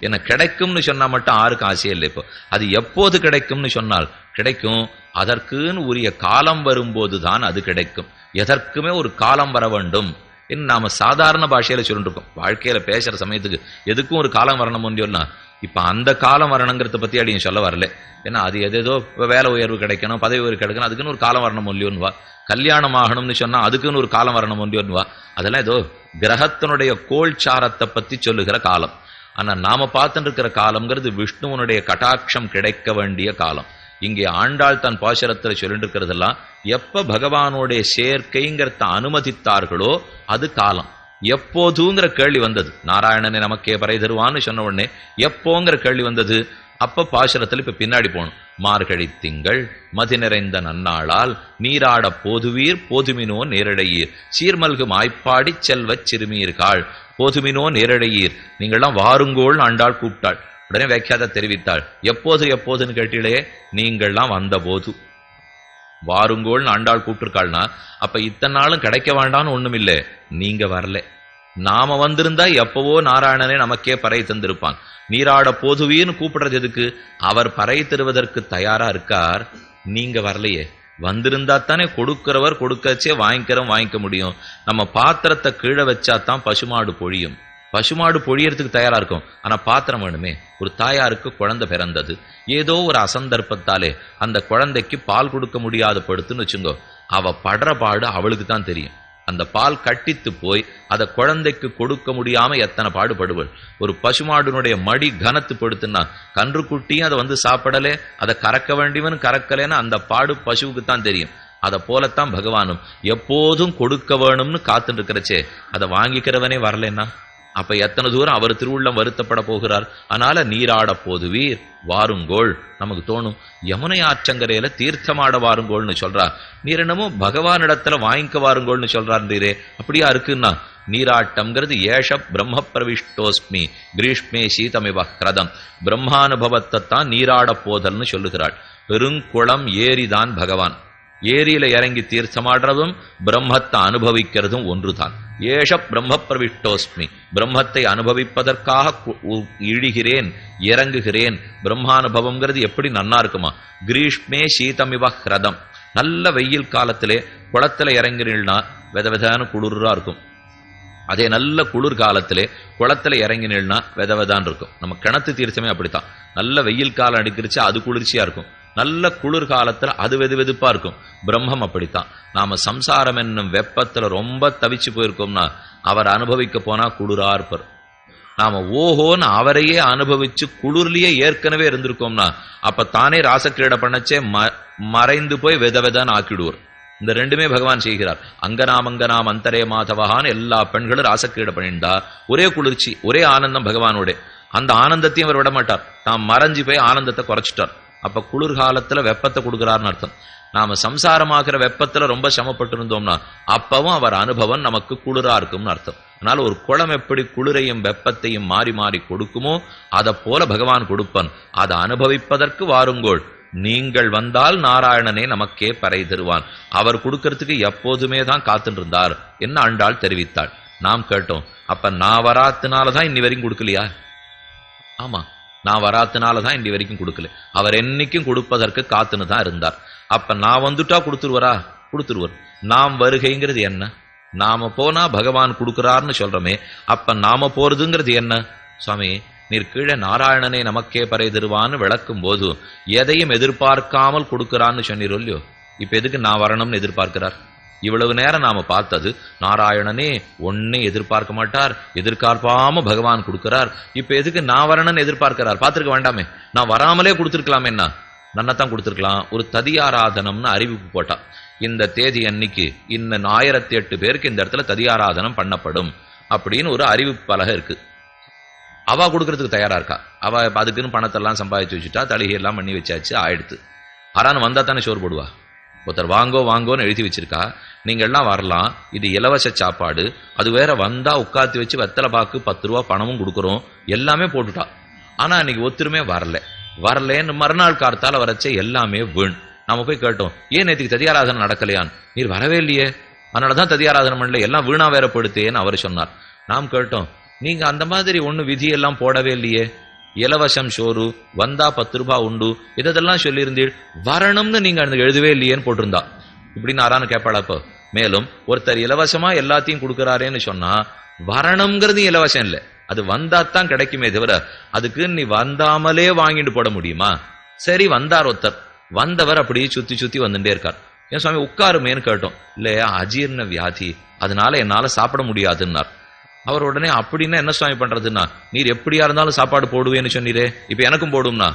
என்ன கிடைக்கும்னு சொன்னா மட்டும் ஆருக்கும் ஆசையே இல்லை இப்போ. அது எப்போது கிடைக்கும்னு சொன்னால் கிடைக்கும். அதற்குன்னு உரிய காலம் வரும்போது தான் அது கிடைக்கும். எதற்குமே ஒரு காலம் வர வேண்டும். இன்னும் நாம சாதாரண பாஷையில சொல்லிட்டு வாழ்க்கையில் வாழ்க்கையில பேசுற சமயத்துக்கு எதுக்கும் ஒரு காலம் வரணும் முடியும்னா இப்ப அந்த காலம் வரணுங்கிறத பத்தி அப்படின்னு சொல்ல வரல. ஏன்னா அது எதேதோ வேலை உயர்வு கிடைக்கணும் பதவி உயர்வு கிடைக்கணும் அதுக்குன்னு ஒரு காலம் வரணும் இல்லையோன்னு வா. கல்யாணம் ஆகணும்னு சொன்னா அதுக்குன்னு ஒரு காலம் வரணும் இல்லையோன்னு வா. அதெல்லாம் ஏதோ கிரகத்தினுடைய கோல்சாரத்தை பத்தி சொல்லுகிற காலம். ஆனா நாம பார்த்துட்டு இருக்கிற காலம்ங்கிறது விஷ்ணுவனுடைய கட்டாட்சம் கிடைக்க வேண்டிய காலம். இங்கே ஆண்டாள் தன் பாசுரத்துல சொல்லிட்டு இருக்கிறதெல்லாம் எப்போ பகவானுடைய சேர்க்கைங்கிறத அனுமதித்தார்களோ அது காலம். எப்போதுங்கிற கேள்வி வந்தது. நாராயணனை நமக்கே பறை தருவான்னு சொன்ன உடனே எப்போங்கிற கேள்வி வந்தது? அப்ப பாசுரத்துல இப்ப பின்னாடி போகணும். மார்கழி திங்கள் மதி நிறைந்த நன்னாளால் நீராட போதுவீர் போதுமினோ நேரடையீர். சீர்மல்கு மாய்ப்பாடி செல்வச் சிறுமீர்காள் போதுமினோ நேரடையீர். நீங்கள்லாம் வாருங்கோள் ஆண்டாள் கூப்பிட்டாள். உடனே வியாக்கியாத தெரிவித்தாள். எப்போது எப்போதுன்னு கேட்டீங்களே நீங்கள்லாம் வந்த போது வாருங்கோள்னு ஆண்டாள் கூப்பிட்டுருக்காள்னா அப்ப இத்தனை நாளும் கிடைக்க வேண்டாம்னு ஒண்ணும் இல்லை நீங்க வரல. நாம வந்திருந்தா எப்பவோ நாராயணனே நமக்கே பறை தந்திருப்பான். நீராட போதுவீன்னு கூப்பிடுறது எதுக்கு? அவர் பறை தருவதற்கு தயாரா இருக்கார். நீங்க வரலையே. வந்திருந்தா தானே கொடுக்கிறவர் கொடுக்கச்சே வாங்கிக்கிறோம் வாங்கிக்க முடியும். நம்ம பாத்திரத்தை கீழே வச்சா தான் பசுமாடு பொழியும். பசுமாடு பொழியறதுக்கு தயாரா இருக்கும். ஆனா பாத்திரம் வேணுமே. ஒரு தாயாருக்கு குழந்தை பிறந்தது. ஏதோ ஒரு அசந்தர்ப்பத்தாலே அந்த குழந்தைக்கு பால் கொடுக்க முடியாத படுத்துன்னு வச்சுங்கோ. அவ படுற பாடு அவளுக்கு தான் தெரியும். அந்த பால் கட்டித்து போய் அதை குழந்தைக்கு கொடுக்க முடியாம எத்தனை பாடுபடுவள்? ஒரு பசுமாடுனுடைய மடி கனத்து படுத்துன்னா கன்றுக்குட்டியும் அதை வந்து சாப்பிடலே அதை கறக்க வேண்டியவன் கறக்கலேன்னு அந்த பாடு பசுவுக்கு தான் தெரியும். அதை போலத்தான் பகவானும் எப்போதும் கொடுக்க வேணும்னு காத்துட்டு இருக்கிறச்சே அதை வாங்கிக்கிறவனே வரலன்னா? அப்ப எத்தனை தூரம் அவர் திருவுள்ளம் வருத்தப்பட போகிறார்? அதனால நீராட போதுவீர். வாருங்கோள். நமக்கு தோணும் யமுனை ஆற்றங்கரையில தீர்த்தமாட வாருங்கோள்னு சொல்றா நீர் என்னமோ பகவானிடத்துல வாங்கிக்க வாருங்கோள்னு சொல்றாருந்தீரே அப்படியா இருக்குன்னா நீராட்டம்ங்கிறது ஏஷ பிரம்ம பிரவிஷ்டோஸ்மி கிரீஷ்மே சீதமிவ கிரதம். பிரம்மானுபவத்தை தான் நீராட போதல்னு சொல்லுகிறாள். பெருங்குளம் ஏரிதான் பகவான். ஏரியில இறங்கி தீர்த்தமாடுறதும் பிரம்மத்தை அனுபவிக்கிறதும் ஒன்றுதான். ஏஷ பிரம்ம பிரவிஷ்டோஸ்மி பிரம்மத்தை அனுபவிப்பதற்காக கு- இழிகிறேன் இறங்குகிறேன் பிரம்மானுபவம்ங்கிறது எப்படி நன்னா இருக்குமா? கிரீஷ்மே சீதமிவ ஹிரதம். நல்ல வெயில் காலத்திலே குளத்துல இறங்கினா வித விதான குளிரா இருக்கும். அதே நல்ல குளிர் காலத்திலே குளத்துல இறங்கினா வித விதான் இருக்கும். நம்ம கிணத்து தீர்த்தமே அப்படித்தான். நல்ல வெயில் காலம் அடிக்கிறச்சு அது குளிர்ச்சியா இருக்கும். நல்ல குளிர் காலத்துல அது வெது வெதுப்பாக இருக்கும். பிரம்மம் அப்படித்தான். நாம சம்சாரம் என்னும் வெப்பத்துல ரொம்ப தவிச்சு போயிருக்கோம்னா அவர் அனுபவிக்க போனா குளிரா இருப்பார் நாம ஓஹோன்னு அவரையே அனுபவிச்சு குளிர்லேயே ஏற்கனவே இருந்திருக்கோம்னா அப்ப தானே ராசக்கிரீடை பண்ணச்சே ம- மறைந்து போய் வெத வெதான்னு ஆக்கிடுவார். இந்த ரெண்டுமே பகவான் செய்கிறார். அங்கனாம் அங்கனாம் அந்தரே மாதவகான்னு எல்லா பெண்களும் ராசக்கிரீடை பண்ணிண்டா ஒரே குளிர்ச்சி ஒரே ஆனந்தம் பகவானோட. அந்த ஆனந்தத்தையும் அவர் விட மாட்டார் தாம் மறைஞ்சு போய் ஆனந்தத்தை குறைச்சிட்டார். அப்போ குளிர்காலத்தில் வெப்பத்தை கொடுக்குறாருன்னு அர்த்தம். நாம சம்சாரமாகிற வெப்பத்தில் ரொம்ப சிரமப்பட்டு இருந்தோம்னா அப்பவும் அவர் அனுபவம் நமக்கு குளிராக இருக்கும்னு அர்த்தம். அதனால் ஒரு குளம் எப்படி குளிரையும் வெப்பத்தையும் மாறி மாறி கொடுக்குமோ அதை போல பகவான் கொடுப்பன். அதை அனுபவிப்பதற்கு வாருங்கோள். நீங்கள் வந்தால் நாராயணனே நமக்கே பறை தருவான். அவர் கொடுக்கறதுக்கு எப்போதுமே தான் காத்துட்டு இருந்தார் என்ன ஆண்டாள் தெரிவித்தாள். நாம் கேட்டோம் அப்ப நான் வராத்தினாலதான் இன்னி வரையும் கொடுக்கலையா? ஆமா. நான் வராத்தினால தான் இன்னி வரைக்கும் கொடுக்கல. அவர் என்னைக்கும் கொடுப்பதற்கு காத்துன்னு தான் இருந்தார். அப்போ நான் வந்துட்டா கொடுத்துருவரா? கொடுத்துருவர். நாம் வருகைங்கிறது என்ன? நாம போனா பகவான் கொடுக்குறாருன்னு சொல்றோமே அப்ப நாம போறதுங்கிறது என்ன? சுவாமி நீர் கீழே நாராயணனை நமக்கே பறை தருவான்னு விளக்கும் போது எதையும் எதிர்பார்க்காமல் கொடுக்குறான்னு சொன்னீரோ இல்லையோ? இப்ப எதுக்கு நான் வரணும்னு எதிர்பார்க்கிறார்? இவ்வளவு நேரம் நாம பார்த்தது நாராயணனே ஒன்னே எதிர்பார்க்க மாட்டார் எதிர்பார்ப்பாம பகவான் கொடுக்கிறார். இப்ப எதுக்கு நான் வரணும்னு எதிர்பார்க்கிறார்? பார்த்துருக்க வேண்டாமே. நான் வராமலே கொடுத்துருக்கலாமே என்ன? நன்னத்தான் கொடுத்துருக்கலாம். ஒரு ததியாராதனம்னு அறிவிப்பு போட்டா இந்த தேதி அன்னைக்கு இந்த ஆயிரத்தி எட்டு பேருக்கு இந்த இடத்துல ததியாராதனம் பண்ணப்படும் அப்படின்னு ஒரு அறிவிப்பு பலகை இருக்கு. அவ கொடுக்கறதுக்கு தயாரா இருக்கா? அவ அதுக்குன்னு பணத்தெல்லாம் சம்பாதிச்சு வச்சுட்டா தலிகை பண்ணி வச்சாச்சு ஆயிடுத்து. ஆறான்னு வந்தா தானே சோறு போடுவா? ஒருத்தர் வாங்கோ வாங்கோன்னு எழுதி வச்சிருக்கா. நீங்கள்லாம் வரலாம். இது இலவச சாப்பாடு. அது வேற வந்தா உட்காந்து வச்சு வெத்தலை பாக்கு பத்து ரூபா பணமும் கொடுக்குறோம். எல்லாமே போட்டுட்டா. ஆனா அன்னைக்கு ஒத்துருமே வரல. வரலேன்னு மறுநாள் கார்த்தால வரச்சே எல்லாமே வீண். நாம போய் கேட்டோம் ஏன் நேற்றுக்கு ததியாராதனை நடக்கலையான் நீர் வரவே இல்லையே. அதனாலதான் ததியாராதனை பண்ணல. எல்லாம் வீணா வேற படுத்தேன்னு அவர் சொன்னார். நாம் கேட்டோம் நீங்க அந்த மாதிரி ஒன்று விதியெல்லாம் போடவே இல்லையே. இலவசம் சோறு வந்தா பத்து ரூபாய் உண்டு. இதெல்லாம் சொல்லியிருந்தீள் வரணும்னு நீங்க அந்த எழுதவே இல்லையேன்னு போட்டிருந்தா. இப்படின்னு ஆறான்னு கேட்பாளா இப்போ? மேலும் ஒருத்தர் இலவசமா எல்லாத்தையும் கொடுக்கறாரேன்னு சொன்னா வரணுங்கிறது இலவசம் இல்லை. அது வந்தாத்தான் கிடைக்குமே தவிர அதுக்கு நீ வந்தாமலே வாங்கிட்டு போட முடியுமா? சரி வந்தார் ஒருத்தர். வந்தவர் அப்படியே சுத்தி சுத்தி வந்துட்டே இருக்கார். ஏன் சுவாமி உட்காருமேன்னு கேட்டோம். இல்லையா அஜீர்ண வியாதி. அதனால என்னால சாப்பிட முடியாதுன்னார். அவர் உடனே அப்படின்னா என்ன சுவாமி பண்றதுன்னா? நீர் எப்படியா இருந்தாலும் சாப்பாடு போடுவேன்னு சொன்னீரே. இப்ப எனக்கும் போடும்னா?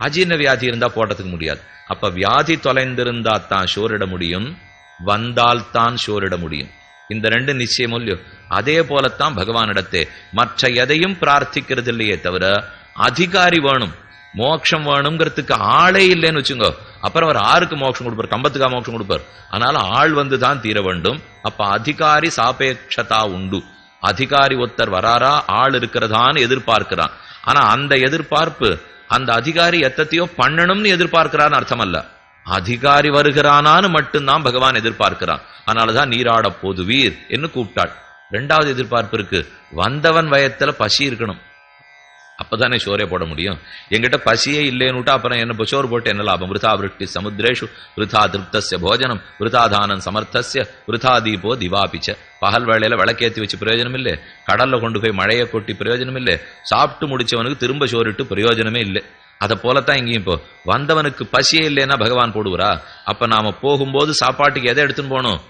அஜீர்ண வியாதி இருந்தா போடுறதுக்கு முடியாது. அப்ப வியாதி தொலைந்திருந்தா தான் சோரிட முடியும். வந்தால் தான் முடியும். இந்த ரெண்டு நிச்சயம் இல்லையோ? அதே போலத்தான் பகவானிடத்தே மற்ற எதையும் பிரார்த்திக்கிறது இல்லையே தவிர அதிகாரி வேணும் மோட்சம் வேணுங்கிறதுக்கு ஆளே இல்லைன்னு வச்சுங்கோ. அப்புறம் அவர் ஆருக்கு மோட்சம் கொடுப்பார் கம்பத்துக்கா மோட்சம் கொடுப்பார். அதனால ஆள் வந்து தான் தீர வேண்டும். அப்ப அதிகாரி சாபேட்சதா உண்டு. அதிகாரி ஒருத்தர் வராரா? ஆள் இருக்கிறதான்னு எதிர்பார்க்கிறான். ஆனா அந்த எதிர்பார்ப்பு அந்த அதிகாரி எத்தத்தையோ பண்ணணும்னு எதிர்பார்க்கிறான்னு அர்த்தம் அல்ல அதிகாரி வருகிறானான்னு மட்டும்தான் பகவான் எதிர்பார்க்கிறான். அதனாலதான் நீராட போதுவீர் என்று கூப்பிட்டாள். ரெண்டாவது எதிர்பார்ப்பு இருக்கு. வந்தவன் வயத்துல பசி இருக்கணும். அப்போதானே சோரே போட முடியும்? எங்கிட்ட பசியே இல்லைன்னுட்டா அப்புறம் என்ன சோறு போட்டு என்ன லாபம்? விருதா விருட்டி சமுத்திரேஷு விருதா திருப்தஸ்ய போஜனம் விருதாதானம் சமர்த்தசிய சமர்த்தஸ்ய விருதா தீபோ திவாபிச்ச. பகல் வேளையில் விளக்கேத்தி வச்சு பிரயோஜனம் இல்லை கடலில் கொண்டு போய் மழையை கொட்டி பிரயோஜனம் இல்லை சாப்பிட்டு முடிச்சவனுக்கு திரும்ப சோறிட்டு பிரயோஜனமே இல்லை. அதை போலத்தான் இங்கேயும் இப்போ வந்தவனுக்கு பசியே இல்லைன்னா பகவான் போடுவரா? அப்போ நாம போகும்போது சாப்பாட்டுக்கு எதை எடுத்துன்னு போகணும்?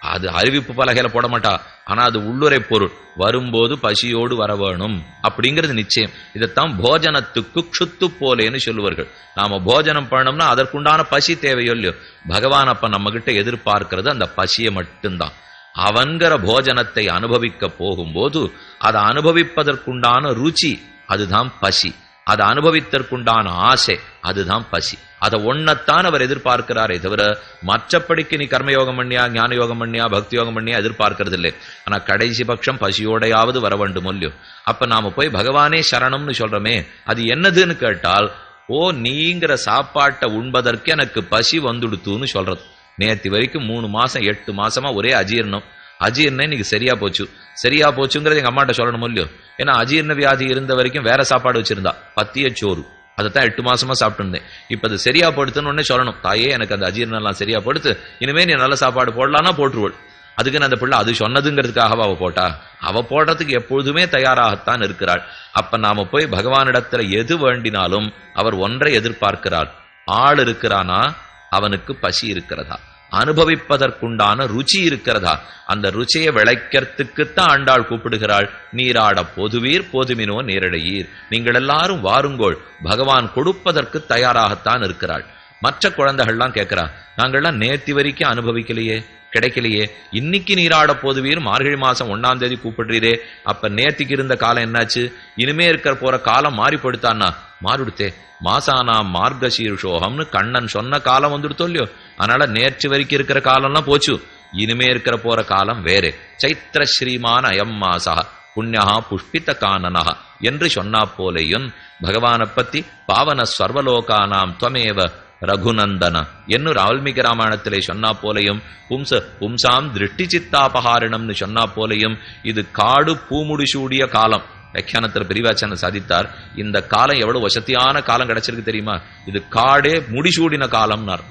அது அறிவிப்பு பலகையில போட மாட்டா. ஆனா அது உள்ளுரை பொருள். வரும்போது பசியோடு வர வேணும். அப்படிங்கிறது நிச்சயம். இதைத்தான் போஜனத்துக்கு க்ஷுத்து போலேன்னு சொல்லுவார்கள். நாம போஜனம் பண்ணோம்னா அதற்குண்டான பசி தேவையோ இல்லையோ. பகவான் அப்ப நம்ம கிட்ட எதிர்பார்க்கிறது அந்த பசியை மட்டும்தான். அவன்கிற போஜனத்தை அனுபவிக்க போகும்போது அதை அனுபவிப்பதற்குண்டான ருச்சி அதுதான் பசி. அதை அனுபவித்தற்குண்டான ஆசை அதுதான் பசி. அதை ஒன்னத்தான் அவர் எதிர்பார்க்கிறாரே தவிர மற்றபடிக்கு நீ கர்மயோகம் பண்ணியா ஞான யோகம் பண்ணியா பக்தி யோகம் பண்ணியா எதிர்பார்க்கறது இல்லை ஆனா கடைசி பட்சம் பசியோடையாவது வர வேண்டும் இல்லையோ அப்ப நாம போய் பகவானே சரணம்னு சொல்றோமே அது என்னதுன்னு கேட்டால் ஓ நீங்கிற சாப்பாட்டை உண்பதற்கு எனக்கு பசி வந்துடுத்துன்னு சொல்றது. நேத்தி வரைக்கும் மூணு மாசம் எட்டு மாசமா ஒரே அஜீர்ணம். அஜீர்ணம் இன்னைக்கு சரியா போச்சு. சரியா போச்சுங்கிறது எங்க அம்மாட்ட சொல்லணும் இல்லையோ ஏன்னா அஜீர்ண வியாதி இருந்த வரைக்கும் வேற சாப்பாடு வச்சிருந்தா. பத்திய சோறு. அதைத்தான் எட்டு மாசமா சாப்பிட்டு இருந்தேன் இப்ப அது சரியா படுத்துன்னு உடனே சொல்லணும். தாயே எனக்கு அந்த அஜீர்ணம் எல்லாம் சரியா படுத்து. இனிமே நீ நல்ல சாப்பாடு போடலாம்னா போட்டுருவள். அதுக்கு அந்த பிள்ளை அது சொன்னதுங்கிறதுக்காகவா அவ போட்டா? அவ போடுறதுக்கு எப்பொழுதுமே தயாராகத்தான் இருக்கிறாள். அப்ப நாம போய் பகவானிடத்துல எது வேண்டினாலும் அவர் ஒன்றை எதிர்பார்க்கிறார். ஆள் இருக்கிறானா? அவனுக்கு பசி இருக்கிறதா? அனுபவிப்பதற்குண்டான ருச்சி இருக்கிறதா? அந்த ருச்சியை விளைக்கிறதுக்குத்தான் ஆண்டாள் கூப்பிடுகிறாள். நீராட பொதுவீர் போதுமினோ நேரடையீர். நீங்கள் எல்லாரும் வாருங்கோள். பகவான் கொடுப்பதற்கு தயாராகத்தான் இருக்கிறாள். மற்ற குழந்தைகள்லாம் கேட்கிறா நாங்கள்லாம் நேர்த்தி வரைக்கும் அனுபவிக்கலையே. கிடைக்கலையே. இன்னைக்கு நீராட போதுவீர் மார்கழி மாசம் ஒன்னாம் தேதி கூப்பிடுறீரே. அப்ப நேத்திக்கு இருந்த காலம் என்னாச்சு? இனிமே இருக்கிற போற காலம் மாறி படுத்தான்னா மாறிடுத்தே. மாசானா மார்கசீர்ஷோகம்னு கண்ணன் சொன்ன காலம் வந்துடுத்தோ இல்லையோ? அதனால நேற்று வரைக்கும் இருக்கிற காலம்லாம் போச்சு. இனிமே இருக்கிற போற காலம் வேறே. சைத்திர ஸ்ரீமான அயம் மாசா. புண்ணியா புஷ்பித காணனா என்று சொன்னா போலேயும் பகவானை பத்தி பாவன சர்வலோகானாம் துவமேவ ரகுநந்தன. என்னும் வால்மீகி ராமாயணத்திலே சொன்னா போலையும் பும்ச பும்சாம் திருஷ்டி சித்தாபகாரணம்னு சொன்னா போலையும் இது காடு பூமுடிசூடிய காலம். வியாக்கியானத்தில் பிரிவாச்சன சாதித்தார். இந்த காலம் எவ்வளவு வசதியான காலம் கிடைச்சிருக்கு தெரியுமா? இது காடே முடிசூடின காலம்னார்.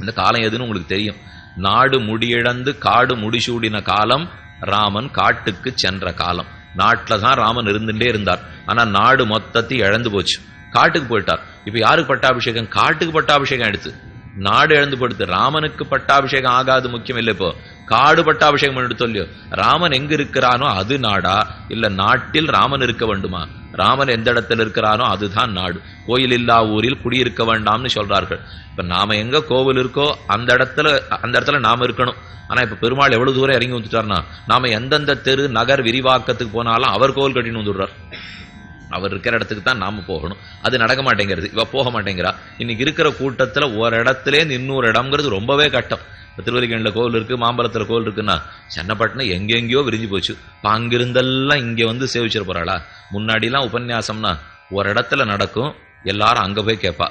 இந்த காலம் எதுன்னு உங்களுக்கு தெரியும். நாடு முடியிழந்து காடு முடிசூடின காலம் ராமன் காட்டுக்கு சென்ற காலம். நாட்டில் தான் ராமன் இருந்துட்டே இருந்தார். ஆனால் நாடு மொத்தத்தை இழந்து போச்சு. காட்டுக்கு போயிட்டார். இப்ப யாருக்கு பட்டாபிஷேகம்? காட்டுக்கு பட்டாபிஷேகம் எடுத்து. நாடு இழந்து படுத்து ராமனுக்கு பட்டாபிஷேகம் ஆகாது முக்கியம் இல்லை இப்போ. காடு பட்டாபிஷேகம் எடுத்தோம் இல்லையோ ராமன் எங்க இருக்கிறானோ அது நாடா? இல்ல நாட்டில் ராமன் இருக்க வேண்டுமா? ராமன் எந்த இடத்துல இருக்கிறானோ அதுதான் நாடு. கோயில் இல்லா ஊரில் குடியிருக்க வேண்டாம்னு சொல்றார்கள். இப்ப நாம எங்க கோவில் இருக்கோ அந்த இடத்துல அந்த இடத்துல நாம இருக்கணும். ஆனா இப்ப பெருமாள் எவ்வளவு தூரம் இறங்கி வந்துட்டார்னா நாம எந்தெந்த தெரு நகர் விரிவாக்கத்துக்கு போனாலும் அவர் கோவில் கட்டின்னு வந்துடுறார். அவர் இருக்கிற இடத்துக்கு தான் நாம போகணும். அது நடக்க மாட்டேங்கிறது. இவ போக மாட்டேங்கிறா. இன்னைக்கு இருக்கிற கூட்டத்துல ஒரு இடத்துலேருந்து இன்னொரு இடம்ங்கிறது ரொம்பவே கட்டம். இப்போ கோவில் இருக்கு மாம்பலத்தில் கோவில் இருக்குன்னா சென்னப்பட்டினம் எங்கெங்கேயோ விரிஞ்சு போச்சு. இப்போ அங்கிருந்தெல்லாம் இங்கே வந்து சேவிச்சிட போகிறாளா முன்னாடிலாம் உபன்யாசம்னா ஒரு இடத்துல நடக்கும் எல்லாரும் அங்க போய் கேட்பா